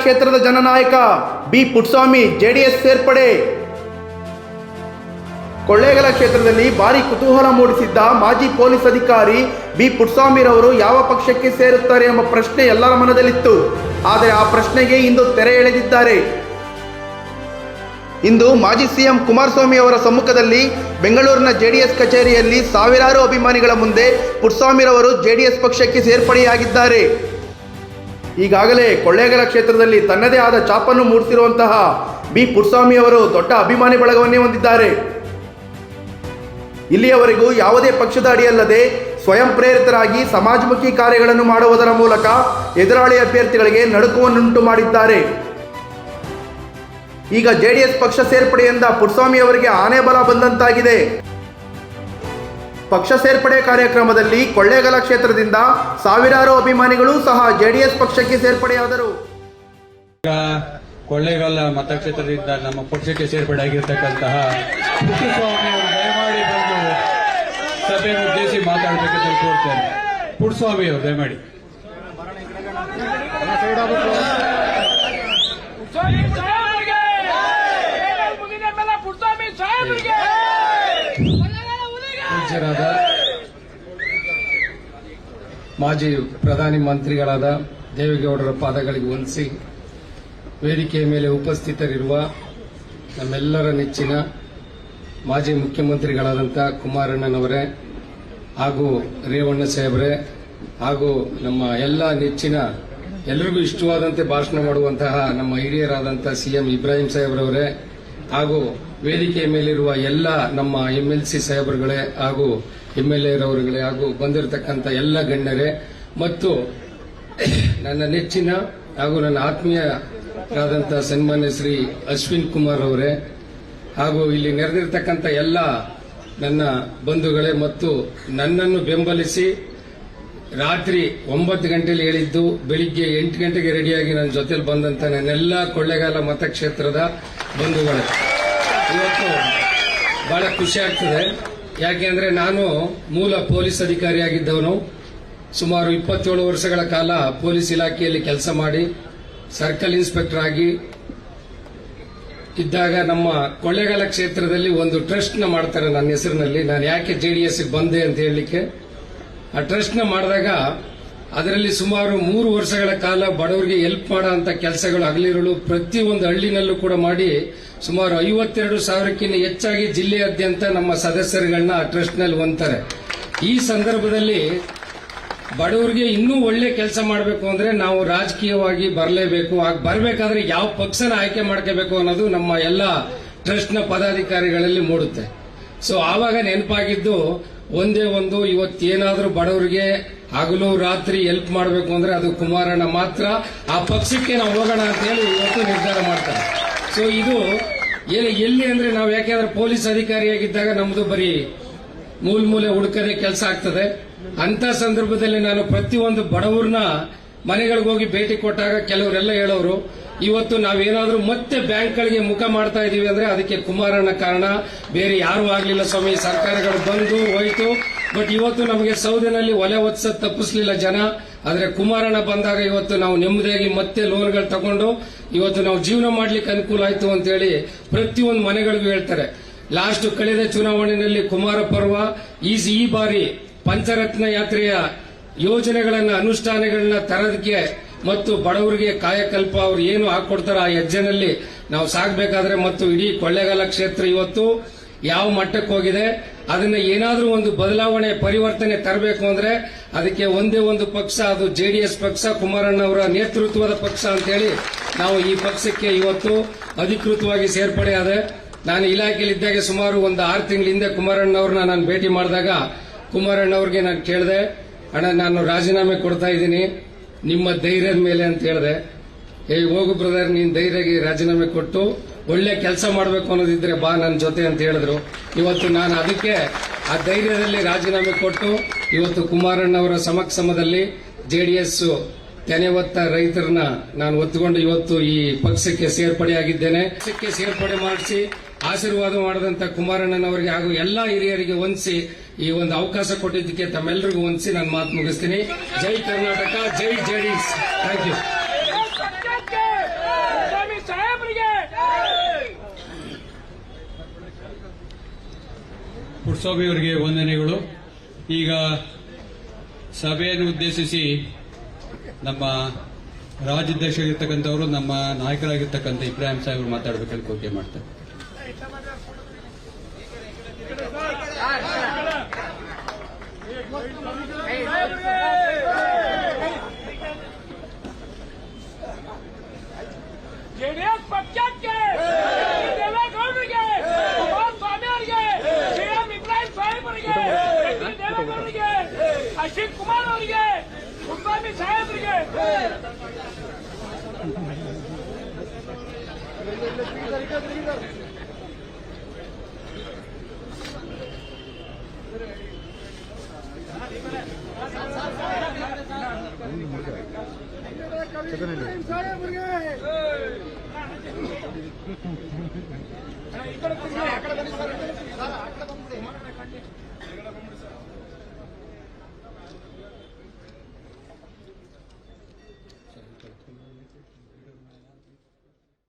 ಕ್ಷೇತ್ರದ ಜನನಾಯಕ B Puttaswamy, JDS ಸೇರ್ಪಡೆ. ಕೊಳ್ಳೇಗಾಲ ಕ್ಷೇತ್ರದಲ್ಲಿ ಭಾರಿ ಕುತೂಹಲ ಮೂಡಿಸಿದ್ದ ಮಾಜಿ ಪೊಲೀಸ್ ಅಧಿಕಾರಿ ಬಿ ಪುಟ್ಸ್ವಾಮಿರವರು ಯಾವ ಪಕ್ಷಕ್ಕೆ ಸೇರುತ್ತಾರೆ ಎಂಬ ಪ್ರಶ್ನೆ ಎಲ್ಲರ ಮನದಲ್ಲಿತ್ತು. ಆದರೆ ಆ ಪ್ರಶ್ನೆಗೆ ಇಂದು ತೆರೆ ಎಳೆದಿದ್ದಾರೆ. ಇಂದು ಮಾಜಿ ಸಿಎಂ ಕುಮಾರಸ್ವಾಮಿ ಅವರ ಸಮ್ಮುಖದಲ್ಲಿ ಬೆಂಗಳೂರಿನ ಜೆಡಿಎಸ್ ಕಚೇರಿಯಲ್ಲಿ ಸಾವಿರಾರು ಅಭಿಮಾನಿಗಳ ಮುಂದೆ ಪುಟ್ಸ್ವಾಮಿರವರು ಜೆಡಿಎಸ್ ಪಕ್ಷಕ್ಕೆ ಸೇರ್ಪಡೆಯಾಗಿದ್ದಾರೆ. ಈಗಾಗಲೇ ಕೊಳ್ಳೇಗಾಲ ಕ್ಷೇತ್ರದಲ್ಲಿ ತನ್ನದೇ ಆದ ಚಾಪನ್ನು ಮೂಡಿಸಿರುವಂತಹ ಬಿ ಪುಟ್ಸ್ವಾಮಿ ಅವರು ದೊಡ್ಡ ಅಭಿಮಾನಿ ಬಳಗವನ್ನೇ ಹೊಂದಿದ್ದಾರೆ. ಇಲ್ಲಿಯವರೆಗೂ ಯಾವುದೇ ಪಕ್ಷದ ಅಡಿಯಲ್ಲದೆ ಸ್ವಯಂ ಪ್ರೇರಿತರಾಗಿ ಸಮಾಜಮುಖಿ ಕಾರ್ಯಗಳನ್ನು ಮಾಡುವುದರ ಮೂಲಕ ಎದುರಾಳಿ ಅಭ್ಯರ್ಥಿಗಳಿಗೆ ನಡುಕುವನ್ನುಂಟು ಮಾಡಿದ್ದಾರೆ. ಈಗ ಜೆಡಿಎಸ್ ಪಕ್ಷ ಸೇರ್ಪಡೆಯಿಂದ ಪುಟ್ಸ್ವಾಮಿ ಅವರಿಗೆ ಆನೆ ಬಲ ಬಂದಂತಾಗಿದೆ. ಪಕ್ಷ ಸೇರ್ಪಡೆ ಕಾರ್ಯಕ್ರಮದಲ್ಲಿ ಕೊಳ್ಳೇಗಾಲ ಕ್ಷೇತ್ರದಿಂದ ಸಾವಿರಾರು ಅಭಿಮಾನಿಗಳು ಸಹ ಜೆಡಿಎಸ್ ಪಕ್ಷಕ್ಕೆ ಸೇರ್ಪಡೆಯಾದರು. ಈಗ ಕೊಳ್ಳೇಗಾಲ ಮತಕ್ಷೇತ್ರದಿಂದ ನಮ್ಮ ಪಕ್ಷಕ್ಕೆ ಸೇರ್ಪಡೆ ಆಗಿರ್ತಕ್ಕಂತಹ ಅವರು ದಯಮಾಡಿ ಬಂದು ಸಭೆಯನ್ನು ಉದ್ದೇಶಿ ಮಾತಾಡಬೇಕಂತ ಕೋರ್ತೇನೆ. ಪುಟ್ಟಸ್ವಾಮಿ ಅವರು ದಯಮಾಡಿ ಪುಟ್ಸ್ವಾಮಿ ಸಾಹೇಬರಿಗೆ ಮುಗಿದ ಮೇಲೆ ಪುಟ್ಸ್ವಾಮಿ ಸಾಹೇಬರಿಗೆ ಪೂಜ್ಯರಾದ ಮಾಜಿ ಪ್ರಧಾನಿ ಮಂತ್ರಿಗಳಾದ ದೇವೇಗೌಡರ ಪಾದಗಳಿಗೆ ವಂದಿಸಿ ವೇದಿಕೆಯ ಮೇಲೆ ಉಪಸ್ಥಿತರಿರುವ ನಮ್ಮೆಲ್ಲರ ನೆಚ್ಚಿನ ಮಾಜಿ ಮುಖ್ಯಮಂತ್ರಿಗಳಾದಂಥ ಕುಮಾರಣ್ಣನವರೇ ಹಾಗೂ ರೇವಣ್ಣ ಸಾಹೇಬರೇ ಹಾಗೂ ನಮ್ಮ ಎಲ್ಲ ನೆಚ್ಚಿನ ಎಲ್ಲರಿಗೂ ಇಷ್ಟವಾದಂತೆ ಭಾಷಣ ಮಾಡುವಂತಹ ನಮ್ಮ ಹಿರಿಯರಾದಂಥ ಸಿಎಂ ಇಬ್ರಾಹಿಂ ಸಾಹೇಬ್ರವರೇ ಹಾಗೂ ವೇದಿಕೆಯ ಮೇಲಿರುವ ಎಲ್ಲ ನಮ್ಮ ಎಂ ಎಲ್ ಸಿ ಸಾಹೇಬರುಗಳೇ ಹಾಗೂ ಎಂ ಎಲ್ ಎರವರುಗಳೇ ಹಾಗೂ ಬಂದಿರತಕ್ಕಂಥ ಎಲ್ಲ ಗಣ್ಯರೇ ಮತ್ತು ನನ್ನ ನೆಚ್ಚಿನ ಹಾಗೂ ನನ್ನ ಆತ್ಮೀಯರಾದಂಥ ಸನ್ಮಾನ್ಯ ಶ್ರೀ ಅಶ್ವಿನ್ ಕುಮಾರ್ ಅವರೇ ಹಾಗೂ ಇಲ್ಲಿ ನೆರೆದಿರ್ತಕ್ಕಂಥ ಎಲ್ಲ ನನ್ನ ಬಂಧುಗಳೇ ಮತ್ತು ನನ್ನನ್ನು ಬೆಂಬಲಿಸಿ ರಾತ್ರಿ ಒಂಬತ್ತು ಗಂಟೆಲಿ ಹೇಳಿದ್ದು, ಬೆಳಿಗ್ಗೆ ಎಂಟು ಗಂಟೆಗೆ ರೆಡಿಯಾಗಿ ನನ್ನ ಜೊತೆಲಿ ಬಂದಂತ ನನ್ನೆಲ್ಲ ಕೊಳ್ಳೇಗಾಲ ಮತಕ್ಷೇತ್ರದ ಬಂಧುಗಳು. ಇವತ್ತು ಬಹಳ ಖುಷಿ ಆಗ್ತದೆ. ಯಾಕೆಂದ್ರೆ ನಾನು ಮೂಲ ಪೊಲೀಸ್ ಅಧಿಕಾರಿಯಾಗಿದ್ದವನು. ಸುಮಾರು ಇಪ್ಪತ್ತೇಳು ವರ್ಷಗಳ ಕಾಲ ಪೊಲೀಸ್ ಇಲಾಖೆಯಲ್ಲಿ ಕೆಲಸ ಮಾಡಿ, ಸರ್ಕಲ್ ಇನ್ಸ್ಪೆಕ್ಟರ್ ಆಗಿ ಇದ್ದಾಗ ನಮ್ಮ ಕೊಳ್ಳೇಗಾಲ ಕ್ಷೇತ್ರದಲ್ಲಿ ಒಂದು ಟ್ರಸ್ಟ್ನ ಮಾಡ್ತಾರೆ ನನ್ನ ಹೆಸರಿನಲ್ಲಿ. ನಾನು ಯಾಕೆ ಜೆಡಿಎಸ್ ಬಂದೆ ಅಂತ ಹೇಳಲಿಕ್ಕೆ ಆ ಟ್ರಸ್ಟ್ನ ಮಾಡಿದಾಗ ಅದರಲ್ಲಿ ಸುಮಾರು ಮೂರು ವರ್ಷಗಳ ಕಾಲ ಬಡವರಿಗೆ ಹೆಲ್ಪ್ ಮಾಡೋ ಅಂತ ಕೆಲಸಗಳು ಹಗಲಿರುಳು ಪ್ರತಿಯೊಂದು ಹಳ್ಳಿನಲ್ಲೂ ಕೂಡ ಮಾಡಿ ಸುಮಾರು ಐವತ್ತೆರಡು ಸಾವಿರಕ್ಕಿಂತ ಹೆಚ್ಚಾಗಿ ಜಿಲ್ಲೆಯಾದ್ಯಂತ ನಮ್ಮ ಸದಸ್ಯರುಗಳನ್ನ ಆ ಟ್ರಸ್ಟ್ನಲ್ಲಿ ಹೊಂದ್ತಾರೆ. ಈ ಸಂದರ್ಭದಲ್ಲಿ ಬಡವರಿಗೆ ಇನ್ನೂ ಒಳ್ಳೆ ಕೆಲಸ ಮಾಡಬೇಕು ಅಂದ್ರೆ ನಾವು ರಾಜಕೀಯವಾಗಿ ಬರಲೇಬೇಕು. ಆಗ ಬರಬೇಕಾದ್ರೆ ಯಾವ ಪಕ್ಷನ ಆಯ್ಕೆ ಮಾಡ್ಕೋಬೇಕು ಅನ್ನೋದು ನಮ್ಮ ಎಲ್ಲ ಟ್ರಸ್ಟ್ನ ಪದಾಧಿಕಾರಿಗಳಲ್ಲಿ ಮೂಡುತ್ತೆ. ಸೊ, ಆವಾಗ ನೆನಪಾಗಿದ್ದು ಒಂದೇ ಒಂದು, ಇವತ್ತೇನಾದರೂ ಬಡವರಿಗೆ ಹಗಲು ರಾತ್ರಿ ಹೆಲ್ಪ್ ಮಾಡಬೇಕು ಅಂದ್ರೆ ಅದು ಕುಮಾರಣ್ಣ ಮಾತ್ರ. ಆ ಪಕ್ಷಕ್ಕೆ ನಾವು ಹೋಗೋಣ ಅಂತ ಹೇಳಿ ಇವತ್ತು ನಿರ್ಧಾರ ಮಾಡ್ತಾರೆ. ಸೊ ಇದು ಏನು ಎಲ್ಲಿ ಅಂದ್ರೆ ನಾವು ಯಾಕೆಂದ್ರೆ ಪೊಲೀಸ್ ಅಧಿಕಾರಿಯಾಗಿದ್ದಾಗ ನಮ್ದು ಬರೀ ಮೂಲ ಮೂಲೆ ಹುಡುಕದೆ ಕೆಲಸ ಆಗ್ತದೆ. ಅಂತ ಸಂದರ್ಭದಲ್ಲಿ ನಾನು ಪ್ರತಿಯೊಂದು ಬಡವರನ್ನ ಮನೆಗಳಿಗೆ ಹೋಗಿ ಭೇಟಿ ಕೊಟ್ಟಾಗ ಕೆಲವರೆಲ್ಲ ಹೇಳೋರು ಇವತ್ತು ನಾವೇನಾದ್ರೂ ಮತ್ತೆ ಬ್ಯಾಂಕ್ಗಳಿಗೆ ಮುಖ ಮಾಡ್ತಾ ಇದೀವಿ ಅಂದ್ರೆ ಅದಕ್ಕೆ ಕುಮಾರಣ್ಣ ಕಾರಣ. ಬೇರೆ ಯಾರು ಆಗಲಿಲ್ಲ ಸ್ವಾಮಿ. ಸರ್ಕಾರಗಳು ಬಂದು ಹೋಯ್ತು. ಬಟ್ ಇವತ್ತು ನಮಗೆ ಸೌದೆನಲ್ಲಿ ಒಲೆ ಒತ್ಸದ್ ತಪ್ಪಿಸ್ಲಿಲ್ಲ ಜನ. ಆದರೆ ಕುಮಾರಣ್ಣ ಬಂದಾಗ ಇವತ್ತು ನಾವು ನೆಮ್ಮದಿಯಾಗಿ ಮತ್ತೆ ಲೋನ್ಗಳು ತಗೊಂಡು ಇವತ್ತು ನಾವು ಜೀವನ ಮಾಡ್ಲಿಕ್ಕೆ ಅನುಕೂಲ ಆಯ್ತು ಅಂತ ಹೇಳಿ ಪ್ರತಿಯೊಂದು ಮನೆಗಳಿಗೂ ಹೇಳ್ತಾರೆ. ಲಾಸ್ಟ್ ಕಳೆದ ಚುನಾವಣೆಯಲ್ಲಿ ಕುಮಾರ ಪರ್ವ ಈ ಈ ಬಾರಿ ಪಂಚರತ್ನ ಯಾತ್ರೆಯ ಯೋಜನೆಗಳನ್ನ, ಅನುಷ್ಠಾನಗಳನ್ನ ತರೋದಕ್ಕೆ ಮತ್ತು ಬಡವರಿಗೆ ಕಾಯಕಲ್ಪ ಅವ್ರು ಏನು ಹಾಕೊಡ್ತಾರ ಆ ಹೆಜ್ಜೆನಲ್ಲಿ ನಾವು ಸಾಗಬೇಕಾದ್ರೆ ಮತ್ತು ಇಡೀ ಕೊಳ್ಳೇಗಾಲ ಕ್ಷೇತ್ರ ಇವತ್ತು ಯಾವ ಮಟ್ಟಕ್ಕೆ ಹೋಗಿದೆ, ಅದನ್ನ ಏನಾದರೂ ಒಂದು ಬದಲಾವಣೆ, ಪರಿವರ್ತನೆ ತರಬೇಕು ಅಂದ್ರೆ ಅದಕ್ಕೆ ಒಂದೇ ಒಂದು ಪಕ್ಷ, ಅದು ಜೆಡಿಎಸ್ ಪಕ್ಷ, ಕುಮಾರಣ್ಣ ಅವರ ನೇತೃತ್ವದ ಪಕ್ಷ ಅಂತೇಳಿ ನಾವು ಈ ಪಕ್ಷಕ್ಕೆ ಇವತ್ತು ಅಧಿಕೃತವಾಗಿ ಸೇರ್ಪಡೆ ಆದೆ. ನಾನು ಇಲಾಖೆಯಲ್ಲಿದ್ದಾಗ ಸುಮಾರು ಒಂದು ಆರು ತಿಂಗಳ ಹಿಂದೆ ಕುಮಾರಣ್ಣ ಅವ್ರನ್ನ ನಾನು ಭೇಟಿ ಮಾಡಿದಾಗ ಕುಮಾರಣ್ಣ ಅವ್ರಿಗೆ ನಾನು ಕೇಳಿದೆ, ಅಣ್ಣ, ನಾನು ರಾಜೀನಾಮೆ ಕೊಡ್ತಾ ಇದ್ದೀನಿ. ನಿಮ್ಮ ಧೈರ್ಯದ ಮೇಲೆ ಅಂತ ಹೇಳಿದೆ, ಏ ಹೋಗು ಬ್ರದರ್ ನೀನ್ ಧೈರ್ಯಗೆ ರಾಜೀನಾಮೆ ಕೊಟ್ಟು ಒಳ್ಳೆ ಕೆಲಸ ಮಾಡಬೇಕು ಅನ್ನೋದಿದ್ರೆ ಬಾ ನನ್ನ ಜೊತೆ ಅಂತ ಹೇಳಿದ್ರು. ಇವತ್ತು ನಾನು ಅದಕ್ಕೆ ಆ ಧೈರ್ಯದಲ್ಲಿ ರಾಜೀನಾಮೆ ಕೊಟ್ಟು, ಇವತ್ತು ಕುಮಾರಣ್ಣ ಅವರ ಸಮಕ್ಷಮದಲ್ಲಿ ಜೆಡಿಎಸ್ ಹೊತ್ತ ರೈತರನ್ನ ನಾನು ಒತ್ತುಕೊಂಡು ಇವತ್ತು ಈ ಪಕ್ಷಕ್ಕೆ ಸೇರ್ಪಡೆಯಾಗಿದ್ದೇನೆ. ಪಕ್ಷಕ್ಕೆ ಸೇರ್ಪಡೆ ಮಾಡಿಸಿ ಆಶೀರ್ವಾದ ಮಾಡಿದಂಥ ಕುಮಾರಣ್ಣನವರಿಗೆ ಹಾಗೂ ಎಲ್ಲ ಹಿರಿಯರಿಗೆ ವಂದಿಸಿ ಈ ಒಂದು ಅವಕಾಶ ಕೊಟ್ಟಿದ್ದಕ್ಕೆ ತಮ್ಮೆಲ್ಲರಿಗೂ ವಂದಿಸಿ ನಾನು ಮಾತು ಮುಗಿಸ್ತೀನಿ. ಜೈ ಕರ್ನಾಟಕ, ಜೈ ಜೆಡಿಎಸ್. ಥ್ಯಾಂಕ್ ಯು ಪುಟ್ಸ್ವಾಮಿ ಅವರಿಗೆ ವಂದನೆಗಳು. ಈಗ ಸಭೆಯನ್ನು ಉದ್ದೇಶಿಸಿ ನಮ್ಮ ರಾಜ್ಯಾಧ್ಯಕ್ಷರಾಗಿರ್ತಕ್ಕಂಥವರು ನಮ್ಮ ನಾಯಕರಾಗಿರ್ತಕ್ಕಂಥ ಇಬ್ರಾಹಿಂ ಸಾಹೇಬರು ಮಾತಾಡಬೇಕಂತ ಕೋಕೆ ಮಾಡ್ತಾರೆ. ಜೆಡಿಎಸ್ ಪಕ್ಷಕ್ಕೆ ದೇವೇಗೌಡರಿಗೆ ಕುಮಾರಸ್ವಾಮಿ ಅವರಿಗೆ ಸಿಎಂ ಇಬ್ರಾಹಿಂ ಸಾಹೇಬ್ ಅವರಿಗೆ ದೇವೇಗೌಡರಿಗೆ ಅಶ್ವಿನ್ ಕುಮಾರ್ ಅವರಿಗೆ ಕುಮಾರಸ್ವಾಮಿ ಸಾಹೇಬರಿಗೆ Thank you. చెప్పండి ఇక్కడ